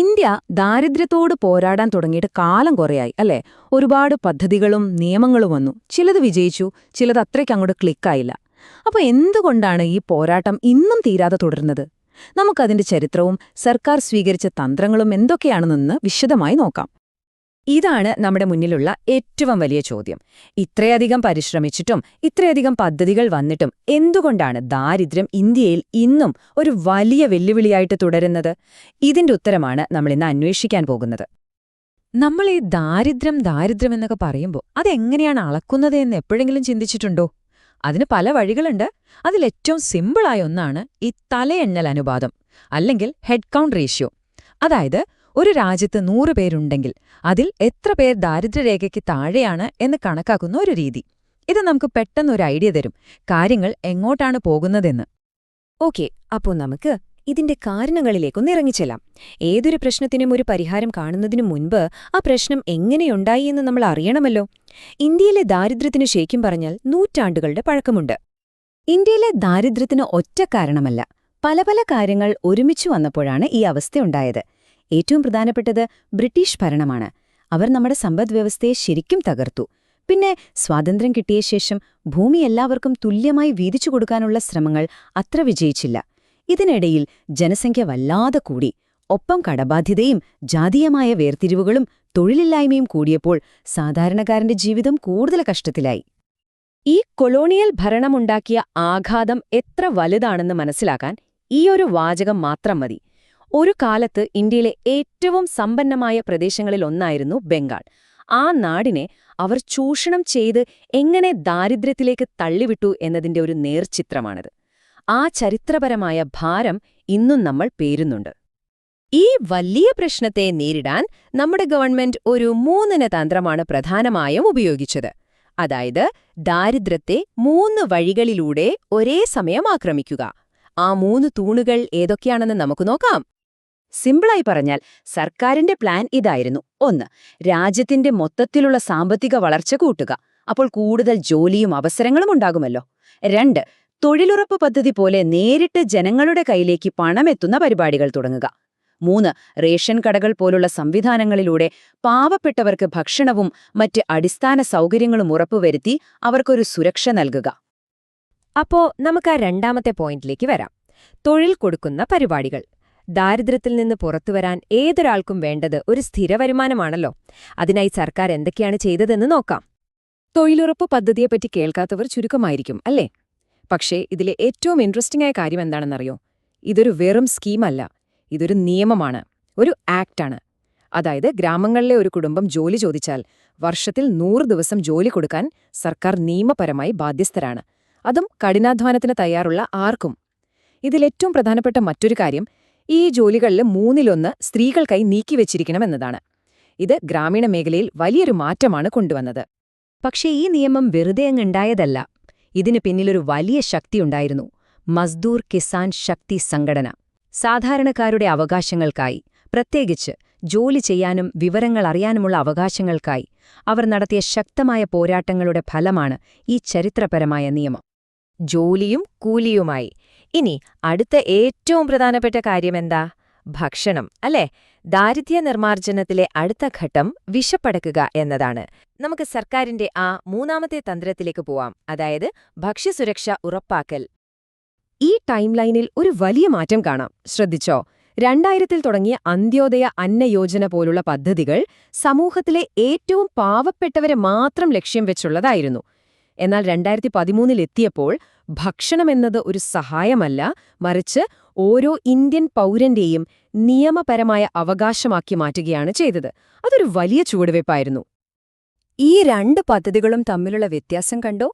India ദാരിദ്ര്യത്തോട് പോരാടാൻ തുടങ്ങിയിട്ട് കാലം കുറയായി അല്ലേ? ഒരുപാട് പദ്ധതികളും നിയമങ്ങളും വന്നു. ചിലത് വിജയിച്ചു ചിലത് അത്രയ്ക്ക് അങ്ങോട്ട് ക്ലിക്കായില്ല. അപ്പോൾ എന്തുകൊണ്ടാണ് ഈ പോരാട്ടം ഇന്നും തീരാതെ തുടരുന്നത്? നമുക്കതിന്റെ ചരിത്രവും സർക്കാർ സ്വീകരിച്ച തന്ത്രങ്ങളും എന്തൊക്കെയാണെന്ന് വിശദമായി നോക്കാം. ഇതാണ് നമ്മുടെ മുന്നിലുള്ള ഏറ്റവും വലിയ ചോദ്യം. ഇത്രയധികം പരിശ്രമിച്ചിട്ടും ഇത്രയധികം പദ്ധതികൾ വന്നിട്ടും എന്തുകൊണ്ടാണ് ദാരിദ്ര്യം ഇന്ത്യയിൽ ഇന്നും ഒരു വലിയ വെല്ലുവിളിയായിട്ട് തുടരുന്നത്? ഇതിന്റെ ഉത്തരമാണ് നമ്മളിന്ന് അന്വേഷിക്കാൻ പോകുന്നത്. നമ്മൾ ഈ ദാരിദ്ര്യം ദാരിദ്ര്യം എന്നൊക്കെ പറയുമ്പോൾ അതെങ്ങനെയാണ് അളക്കുന്നത് എന്ന് എപ്പോഴെങ്കിലും ചിന്തിച്ചിട്ടുണ്ടോ? അതിന് പല വഴികളുണ്ട്. അതിലേറ്റവും സിമ്പിളായ ഒന്നാണ് ഈ തലയെണ്ണൽ അനുപാതം അല്ലെങ്കിൽ ഹെഡ് കൗണ്ട് റേഷ്യോ. അതായത് ഒരു രാജ്യത്ത് നൂറ് പേരുണ്ടെങ്കിൽ അതിൽ എത്ര പേർ ദാരിദ്ര്യരേഖയ്ക്ക് താഴെയാണ് എന്ന് കണക്കാക്കുന്ന ഒരു രീതി. ഇത് നമുക്ക് പെട്ടെന്ന് ഒരു ഐഡിയ തരും. കാര്യങ്ങൾ എങ്ങോട്ടാണ് പോകുന്നതെന്ന്. ഓക്കെ അപ്പോൾ നമുക്ക് ഇതിന്റെ കാരണങ്ങളിലേക്കൊന്ന് ഇറങ്ങിച്ചെല്ലാം. ഏതൊരു പ്രശ്നത്തിനും ഒരു പരിഹാരം കാണുന്നതിനു മുൻപ് ആ പ്രശ്നം എങ്ങനെയുണ്ടായി എന്ന് നമ്മൾ അറിയണമല്ലോ. ഇന്ത്യയിലെ ദാരിദ്ര്യത്തിന് ശരിക്കും പറഞ്ഞാൽ നൂറ്റാണ്ടുകളുടെ പഴക്കമുണ്ട്. ഇന്ത്യയിലെ ദാരിദ്ര്യത്തിന് ഒറ്റ കാരണമല്ല. പല പല കാര്യങ്ങൾ ഒരുമിച്ചു വന്നപ്പോഴാണ് ഈ അവസ്ഥയുണ്ടായത് ഏറ്റവും പ്രധാനപ്പെട്ടത് ബ്രിട്ടീഷ് ഭരണമാണ്. അവർ നമ്മുടെ സമ്പദ് വ്യവസ്ഥയെ ശരിക്കും തകർത്തു. പിന്നെ സ്വാതന്ത്ര്യം കിട്ടിയ ശേഷം ഭൂമി എല്ലാവർക്കും തുല്യമായി വീതിച്ചു കൊടുക്കാനുള്ള ശ്രമങ്ങൾ അത്ര വിജയിച്ചില്ല. ഇതിനിടയിൽ ജനസംഖ്യ വല്ലാതെ കൂടി. ഒപ്പം കടബാധ്യതയും ജാതീയമായ വേർതിരിവുകളും തൊഴിലില്ലായ്മയും കൂടിയപ്പോൾ സാധാരണക്കാരന്റെ ജീവിതം കൂടുതൽ കഷ്ടത്തിലായി. ഈ കൊളോണിയൽ ഭരണമുണ്ടാക്കിയ ആഘാതം എത്ര വലുതാണെന്ന് മനസ്സിലാക്കാൻ ഈയൊരു വാചകം മാത്രം മതി. ഒരു കാലത്ത് ഇന്ത്യയിലെ ഏറ്റവും സമ്പന്നമായ പ്രദേശങ്ങളിൽ ഒന്നായിരുന്നു ബംഗാൾ. ആ നാടിനെ അവർ ചൂഷണം ചെയ്ത് എങ്ങനെ ദാരിദ്ര്യത്തിലേക്ക് തള്ളിവിട്ടു എന്നതിന്റെ ഒരു നേർചിത്രമാണിത്. ആ ചരിത്രപരമായ ഭാരം ഇന്നും നമ്മൾ പേരുന്നുണ്ട്. ഈ വലിയ പ്രശ്നത്തെ നേരിടാൻ നമ്മുടെ ഗവൺമെന്റ് ഒരു മൂന്നിന തന്ത്രമാണ് പ്രധാനമായും ഉപയോഗിച്ചത്. അതായത് ദാരിദ്ര്യത്തെ മൂന്ന് വഴികളിലൂടെ ഒരേ സമയം ആക്രമിക്കുക. ആ മൂന്ന് തൂണുകൾ ഏതൊക്കെയാണെന്ന് നമുക്ക് നോക്കാം. സിമ്പിളായി പറഞ്ഞാൽ സർക്കാരിന്റെ പ്ലാൻ ഇതായിരുന്നു. ഒന്ന് രാജ്യത്തിന്റെ മൊത്തത്തിലുള്ള സാമ്പത്തിക വളർച്ച കൂട്ടുക. അപ്പോൾ കൂടുതൽ ജോലിയും അവസരങ്ങളും ഉണ്ടാകുമല്ലോ. രണ്ട് തൊഴിലുറപ്പ് പദ്ധതി പോലെ നേരിട്ട് ജനങ്ങളുടെ കയ്യിലേക്ക് പണമെത്തുന്ന പരിപാടികൾ തുടങ്ങുക. മൂന്ന് റേഷൻ കടകൾ പോലുള്ള സംവിധാനങ്ങളിലൂടെ പാവപ്പെട്ടവർക്ക് ഭക്ഷണവും മറ്റ് അടിസ്ഥാന സൗകര്യങ്ങളും ഉറപ്പുവരുത്തി അവർക്കൊരു സുരക്ഷ നൽകുക. അപ്പോ നമുക്ക് ആ രണ്ടാമത്തെ പോയിന്റിലേക്ക് വരാം. തൊഴിൽ കൊടുക്കുന്ന പരിപാടികൾ. ദാരിദ്ര്യത്തിൽ നിന്ന് പുറത്തുവരാൻ ഏതൊരാൾക്കും വേണ്ടത് ഒരു സ്ഥിര വരുമാനമാണല്ലോ. അതിനായി സർക്കാർ എന്തൊക്കെയാണ് ചെയ്തതെന്ന് നോക്കാം. തൊഴിലുറപ്പ് പദ്ധതിയെപ്പറ്റി കേൾക്കാത്തവർ ചുരുക്കമായിരിക്കും അല്ലേ? പക്ഷേ ഇതിലെ ഏറ്റവും ഇൻട്രസ്റ്റിംഗ് ആയ കാര്യം എന്താണെന്നറിയോ? ഇതൊരു വെറും സ്കീമല്ല. ഇതൊരു നിയമമാണ്. ഒരു ആക്ടാണ് അതായത് ഗ്രാമങ്ങളിലെ ഒരു കുടുംബം ജോലി ചോദിച്ചാൽ വർഷത്തിൽ നൂറ് ദിവസം ജോലി കൊടുക്കാൻ സർക്കാർ നിയമപരമായി ബാധ്യസ്ഥരാണ്. അതും കഠിനാധ്വാനത്തിന് തയ്യാറുള്ള ആർക്കും. ഇതിലേറ്റവും പ്രധാനപ്പെട്ട മറ്റൊരു കാര്യം ഈ ജോലികളിൽ മൂന്നിലൊന്ന് സ്ത്രീകൾക്കായി നീക്കിവെച്ചിരിക്കണമെന്നതാണ് ഇത് ഗ്രാമീണ മേഖലയിൽ വലിയൊരു മാറ്റമാണ് കൊണ്ടുവന്നത്. പക്ഷേ ഈ നിയമം വെറുതെ അങ്ങുണ്ടായതല്ല ഇതിനു പിന്നിലൊരു വലിയ ശക്തിയുണ്ടായിരുന്നു മസ്ദൂർ കിസാൻ ശക്തി സംഘടന. സാധാരണക്കാരുടെ അവകാശങ്ങൾക്കായി പ്രത്യേകിച്ച് ജോലി ചെയ്യാനും വിവരങ്ങൾ അറിയാനുമുള്ള അവകാശങ്ങൾക്കായി അവർ നടത്തിയ ശക്തമായ പോരാട്ടങ്ങളുടെ ഫലമാണ് ഈ ചരിത്രപരമായ നിയമം. ജോലിയും കൂലിയുമായി ഇനി അടുത്ത ഏറ്റവും പ്രധാനപ്പെട്ട കാര്യമെന്താ? ഭക്ഷണം അല്ലേ? ദാരിദ്ര്യ നിർമ്മാർജനത്തിലെ അടുത്ത ഘട്ടം വിശപ്പടക്കുക എന്നതാണ്. നമുക്ക് സർക്കാരിന്റെ ആ മൂന്നാമത്തെ തന്ത്രത്തിലേക്ക് പോവാം. അതായത് ഭക്ഷ്യസുരക്ഷ ഉറപ്പാക്കൽ. ഈ ടൈംലൈനിൽ ഒരു വലിയ മാറ്റം കാണാം. ശ്രദ്ധിച്ചോ? രണ്ടായിരത്തിൽ തുടങ്ങിയ അന്ത്യോദയ അന്ന യോജന പോലുള്ള പദ്ധതികൾ സമൂഹത്തിലെ ഏറ്റവും പാവപ്പെട്ടവരെ മാത്രം ലക്ഷ്യം വെച്ചുള്ളതായിരുന്നു. എന്നാൽ രണ്ടായിരത്തി പതിമൂന്നിലെത്തിയപ്പോൾ ഭക്ഷണമെന്നത് ഒരു സഹായമല്ല മറിച്ച് ഓരോ ഇന്ത്യൻ പൗരന്റെയും നിയമപരമായ അവകാശമാക്കി മാറ്റുകയാണ് ചെയ്തത്. അതൊരു വലിയ ചുവടുവയ്പ്പായിരുന്നു ഈ രണ്ട് പദ്ധതികളും തമ്മിലുള്ള വ്യത്യാസം കണ്ടോ?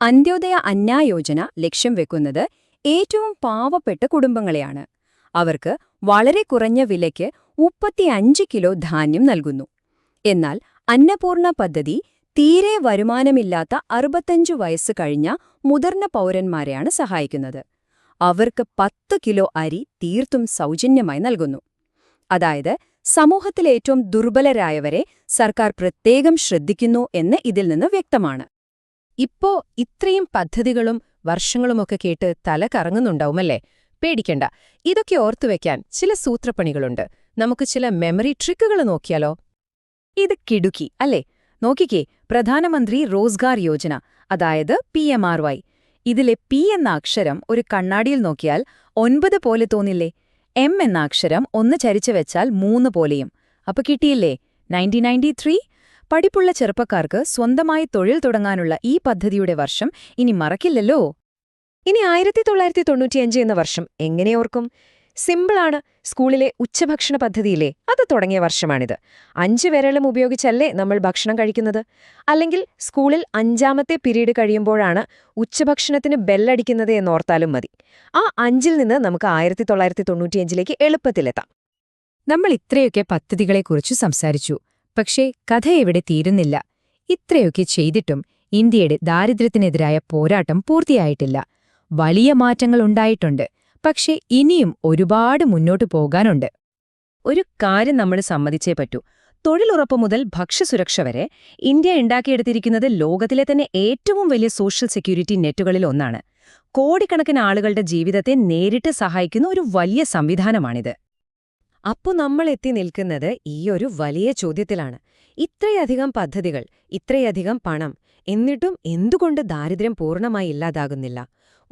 അന്ത്യോദയ അന്നായോജന ലക്ഷ്യം വെക്കുന്നത് ഏറ്റവും പാവപ്പെട്ട കുടുംബങ്ങളെയാണ്. അവർക്ക് വളരെ കുറഞ്ഞ വിലയ്ക്ക് മുപ്പത്തിയഞ്ച് കിലോ ധാന്യം നൽകുന്നു. എന്നാൽ അന്നപൂർണ പദ്ധതി തീരെ വരുമാനമില്ലാത്ത അറുപത്തഞ്ചു വയസ്സ് കഴിഞ്ഞ മുതിർന്ന പൗരന്മാരെയാണ് സഹായിക്കുന്നത്. അവർക്ക് പത്ത് കിലോ അരി തീർത്തും സൗജന്യമായി നൽകുന്നു. അതായത് സമൂഹത്തിലെ ഏറ്റവും ദുർബലരായവരെ സർക്കാർ പ്രത്യേകം ശ്രദ്ധിക്കുന്നു എന്ന് ഇതിൽ നിന്ന് വ്യക്തമാണ്. ഇപ്പോ ഇത്രയും പദ്ധതികളും വർഷങ്ങളുമൊക്കെ കേട്ട് തല കറങ്ങുന്നുണ്ടാവുമല്ലേ? പേടിക്കണ്ട. ഇതൊക്കെ ഓർത്തുവെക്കാൻ ചില സൂത്രപ്പണികളുണ്ട്. നമുക്ക് ചില മെമ്മറി ട്രിക്കുകൾ നോക്കിയാലോ? ഇത് കിടുക്കി അല്ലേ? നോക്കിക്കേ പ്രധാനമന്ത്രി റോസ്ഗാർ യോജന അതായത് പി എം ആർ വൈ. ഇതിലെ പി എന്ന അക്ഷരം ഒരു കണ്ണാടിയിൽ നോക്കിയാൽ ഒൻപത് പോലെ തോന്നില്ലേ? എം എന്ന അക്ഷരം ഒന്ന് ചരിച്ചു വെച്ചാൽ മൂന്ന് പോലെയും. അപ്പൊ കിട്ടിയില്ലേ? Nineteen ninety three? പഠിപ്പുള്ള ചെറുപ്പക്കാർക്ക് സ്വന്തമായി തൊഴിൽ തുടങ്ങാനുള്ള ഈ പദ്ധതിയുടെ വർഷം ഇനി മറക്കില്ലല്ലോ. ഇനി ആയിരത്തി തൊള്ളായിരത്തി തൊണ്ണൂറ്റിയഞ്ച് എന്ന വർഷം എങ്ങനെ ഓർക്കും? സിമ്പിളാണ്. സ്കൂളിലെ ഉച്ചഭക്ഷണ പദ്ധതിയിലെ അത് തുടങ്ങിയ വർഷമാണിത്. അഞ്ച് വിരലും ഉപയോഗിച്ചല്ലേ നമ്മൾ ഭക്ഷണം കഴിക്കുന്നത്? അല്ലെങ്കിൽ സ്കൂളിൽ അഞ്ചാമത്തെ പീരീഡ് കഴിയുമ്പോഴാണ് ഉച്ചഭക്ഷണത്തിന് ബെല്ലടിക്കുന്നത് എന്നോർത്താലും മതി. ആ അഞ്ചിൽ നിന്ന് നമുക്ക് ആയിരത്തി തൊള്ളായിരത്തി തൊണ്ണൂറ്റിയഞ്ചിലേക്ക് എളുപ്പത്തിലെത്താം. നമ്മൾ ഇത്രയൊക്കെ പദ്ധതികളെക്കുറിച്ച് സംസാരിച്ചു. പക്ഷേ കഥ എവിടെ തീരുന്നില്ല. ഇത്രയൊക്കെ ചെയ്തിട്ടും ഇന്ത്യയുടെ ദാരിദ്ര്യത്തിനെതിരായ പോരാട്ടം പൂർത്തിയായിട്ടില്ല. വലിയ മാറ്റങ്ങൾ ഉണ്ടായിട്ടുണ്ട്. പക്ഷേ ഇനിയും ഒരുപാട് മുന്നോട്ട് പോകാനുണ്ട്. ഒരു കാര്യം നമ്മൾ സമ്മതിച്ചേ പറ്റൂ. തൊഴിലുറപ്പ് മുതൽ ഭക്ഷ്യസുരക്ഷ വരെ ഇന്ത്യ ഉണ്ടാക്കിയെടുത്തിരിക്കുന്നത് ലോകത്തിലെ തന്നെ ഏറ്റവും വലിയ സോഷ്യൽ സെക്യൂരിറ്റി നെറ്റുകളിൽ ഒന്നാണ്. കോടിക്കണക്കിന് ആളുകളുടെ ജീവിതത്തെ നേരിട്ട് സഹായിക്കുന്ന ഒരു വലിയ സംവിധാനമാണിത്. അപ്പോ നമ്മൾ എത്തി നിൽക്കുന്നത് ഈ ഒരു വലിയ ചോദ്യത്തിലാണ്. ഇത്രയധികം പദ്ധതികൾ ഇത്രയധികം പണം എന്നിട്ടും എന്തുകൊണ്ട് ദാരിദ്ര്യം പൂർണമായി ഇല്ലാതാകുന്നില്ല?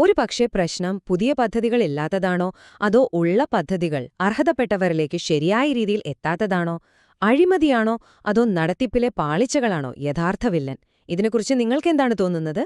ഒരു പക്ഷേ പ്രശ്നം പുതിയ പദ്ധതികൾ ഇല്ലാത്തതാണോ അതോ ഉള്ള പദ്ധതികൾ അർഹതപ്പെട്ടവരിലേക്ക് ശരിയായ രീതിയിൽ എത്താത്തതാണോ? അഴിമതിയാണോ? അതോ നടത്തിപ്പിലെ പാളിച്ചകളാണോ? യഥാർത്ഥ വില്ലൻ. ഇതിനെക്കുറിച്ച് നിങ്ങൾക്കെന്താണ് തോന്നുന്നത്?